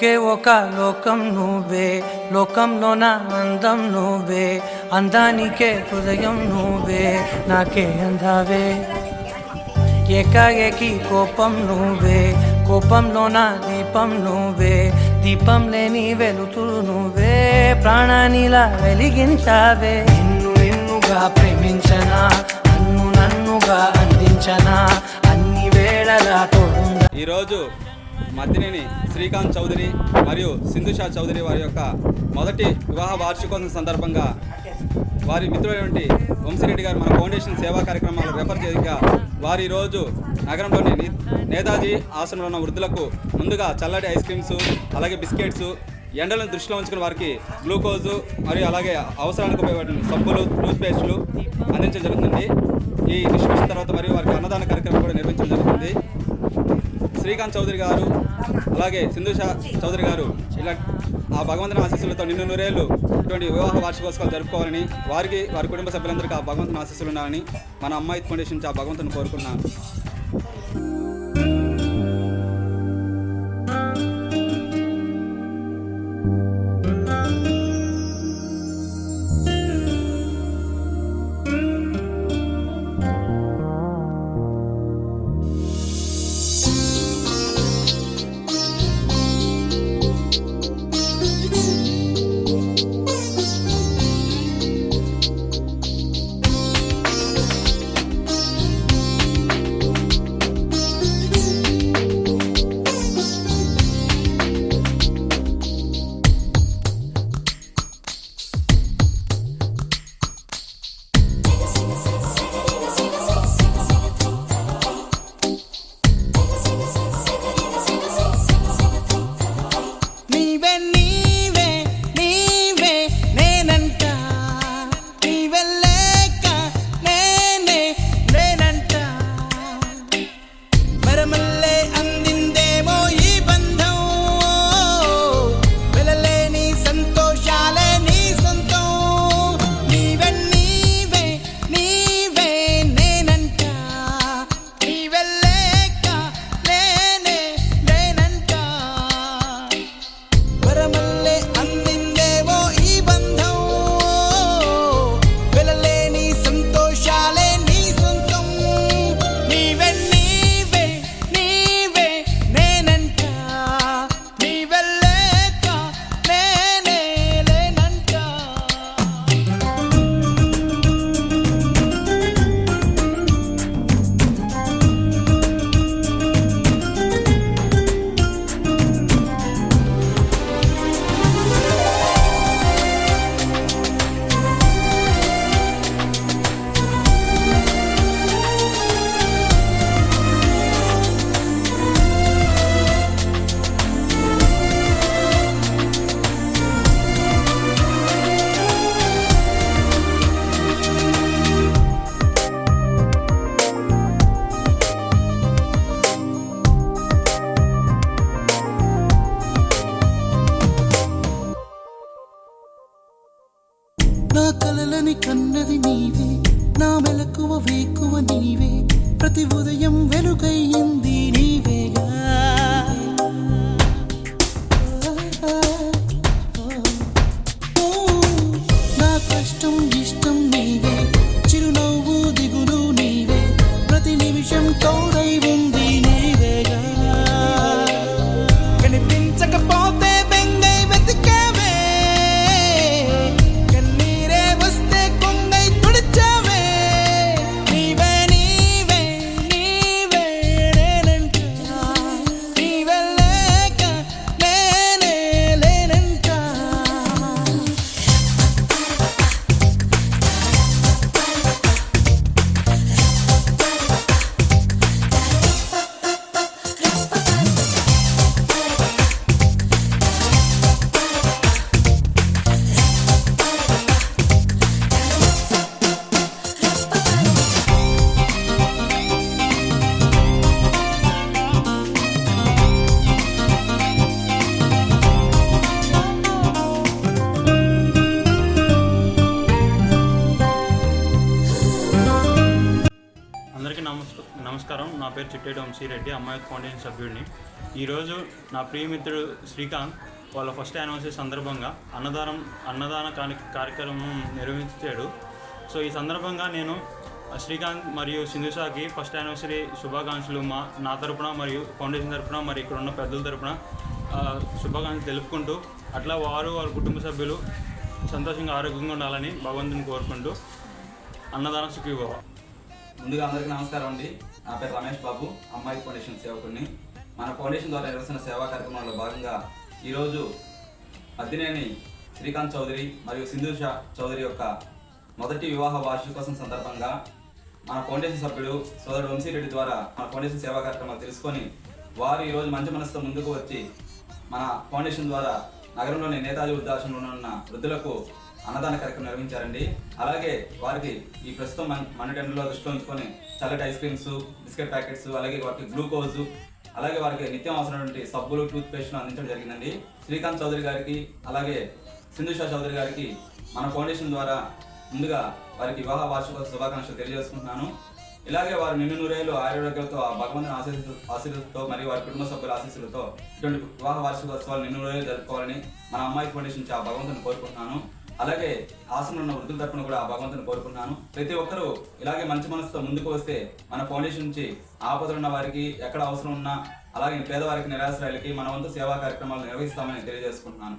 ఒకే ఒక లోకం నువ్వే లోకంలో నా అందం నువ్వే అందానికే హృదయం నువ్వే నాకే అందావే. ఏకాఏకి కోపం నువ్వే కోపంలో నా దీపం నువ్వే దీపం లేని వెలుతురు నువ్వే ప్రాణానిలా వెలిగించావే. నిన్ను నిన్నుగా ప్రేమించనా నన్ను నన్నుగా అందించనా అన్ని వేళలా ఈరోజు మద్దినేని శ్రీకాంత్ చౌదరి మరియు సింధుషా చౌదరి వారి యొక్క మొదటి వివాహ వార్షికోత్సవం సందర్భంగా వారి మిత్రుడైనటువంటి వంశిరెడ్డి గారు మన ఫౌండేషన్ సేవా కార్యక్రమాలు రెఫర్ చేయగా వారి రోజు నగరంలోని నేతాజీ ఆశ్రమంలో ఉన్న వృద్ధులకు ముందుగా చల్లటి ఐస్ క్రీమ్స్ అలాగే బిస్కెట్స్ ఎండలను దృష్టిలో ఉంచుకుని వారికి గ్లూకోజు మరియు అలాగే అవసరానికి ఉపయోగపడిన సబ్బులు టూత్పేస్టులు అందించడం జరుగుతుంది. ఈ డిస్ట్రిబ్యూషన్ తర్వాత మరియు వారికి అన్నదాన కార్యక్రమం కూడా నిర్వహించడం జరుగుతుంది. శ్రీకాంత్ చౌదరి గారు అలాగే సింధు షా చౌదరి గారు ఇలా ఆ భగవంతుని ఆశీస్సులతో నిన్ను నూరేళ్ళు ఇటువంటి వివాహ వార్షికోత్సవాలు జరుపుకోవాలని వారికి వారి కుటుంబ సభ్యులందరికీ ఆ భగవంతుని ఆశీస్సులు ఉండాలని మన అమ్మాయి ఫౌండేషన్ నుంచి ఆ భగవంతుని కోరుకున్నాను నా కలలని కన్నది నీవే నా మెలకువ వేకువ నీవే. ప్రతి ఉదయం వెలుగయ్యింది నమస్కారం. నా పేరు చిట్టేటి వంశీరెడ్డి అమ్మాయి ఫౌండేషన్ సభ్యుడిని. ఈరోజు నా ప్రియమిత్రుడు శ్రీకాంత్ వాళ్ళ ఫస్ట్ యానివర్సరీ సందర్భంగా అన్నదానం అన్నదాన కార్య- కార్యక్రమం నిర్వహించాడు. సో ఈ సందర్భంగా నేను శ్రీకాంత్ మరియు సింధుషాకి ఫస్ట్ యానివర్సరీ శుభాకాంక్షలు మా నా తరపున మరియు ఫౌండేషన్ తరపున మరి ఇక్కడ ఉన్న పెద్దల తరపున శుభాకాంక్షలు తెలుపుకుంటూ అట్లా వారు వారి కుటుంబ సభ్యులు సంతోషంగా ఆరోగ్యంగా ఉండాలని భగవంతుని కోరుకుంటూ అన్నదానం సుఖీభవ. ముందుగా అందరికీ నమస్కారం అండి. నా పేరు రమేష్ బాబు. అమ్మాయి ఫౌండేషన్ సేవకుడిని మన ఫౌండేషన్ ద్వారా నిర్వహిస్తున్న సేవా కార్యక్రమంలో భాగంగా ఈరోజు అద్దినేని శ్రీకాంత్ చౌదరి మరియు సింధు షా చౌదరి యొక్క మొదటి వివాహ వార్షికోత్సవం సందర్భంగా మన ఫౌండేషన్ సభ్యుడు సోదరుడు వంశీరెడ్డి ద్వారా మన ఫౌండేషన్ సేవా కార్యక్రమాలు తెలుసుకొని వారు ఈరోజు మంచి మనసుతో ముందుకు వచ్చి మన ఫౌండేషన్ ద్వారా నగరంలోని నేతాజీ వృద్ధాశ్రమంలో ఉన్న వృద్ధులకు అన్నదాన కార్యక్రమం నిర్వహించారండి. అలాగే వారికి ఈ ప్రస్తుతం మన మన టెండర్లో దృష్టిలో ఉంచుకొని చల్లటి ఐస్ క్రీమ్స్ బిస్కెట్ ప్యాకెట్స్ అలాగే వారికి గ్లూకోజ్ అలాగే వారికి నిత్యం అవసరమైనటువంటి సబ్బులు టూత్ పేస్ట్లు అందించడం జరిగిందండి. శ్రీకాంత్ చౌదరి గారికి అలాగే సింధుషా చౌదరి గారికి మన ఫౌండేషన్ ద్వారా ముందుగా వారికి వివాహ వార్షిక శుభాకాంక్షలు తెలియజేసుకుంటున్నాను. ఇలాగే వారు నిన్ను నూరేళ్ళు ఆయుర్వేదాలతో ఆ భగవంతుని ఆశీస్సు ఆశీస్సులతో మరియు వారి కుటుంబ సభ్యుల ఆశీస్సులతో ఇటువంటి వివాహ వార్షికోత్సవాలు నిన్ను నూరేళ్ళు జరుపుకోవాలని మన అమ్మాయి ఫౌండేషన్ నుంచి ఆ భగవంతుని కోరుకుంటున్నాను. అలాగే ఆశ్రమంలో ఉన్న వృద్ధుల తరపున కూడా ఆ భగవంతుని కోరుకున్నాను ప్రతి ఒక్కరూ ఇలాగే మంచి మనసుతో ముందుకు వస్తే మన ఫౌండేషన్ నుంచి ఆపదలు ఉన్న వారికి ఎక్కడ అవసరం ఉన్నా అలాగే పేదవారికి నిరాశ్రయాలకి మన వంతు సేవా కార్యక్రమాలు నిర్వహిస్తామని తెలియజేసుకుంటున్నాను.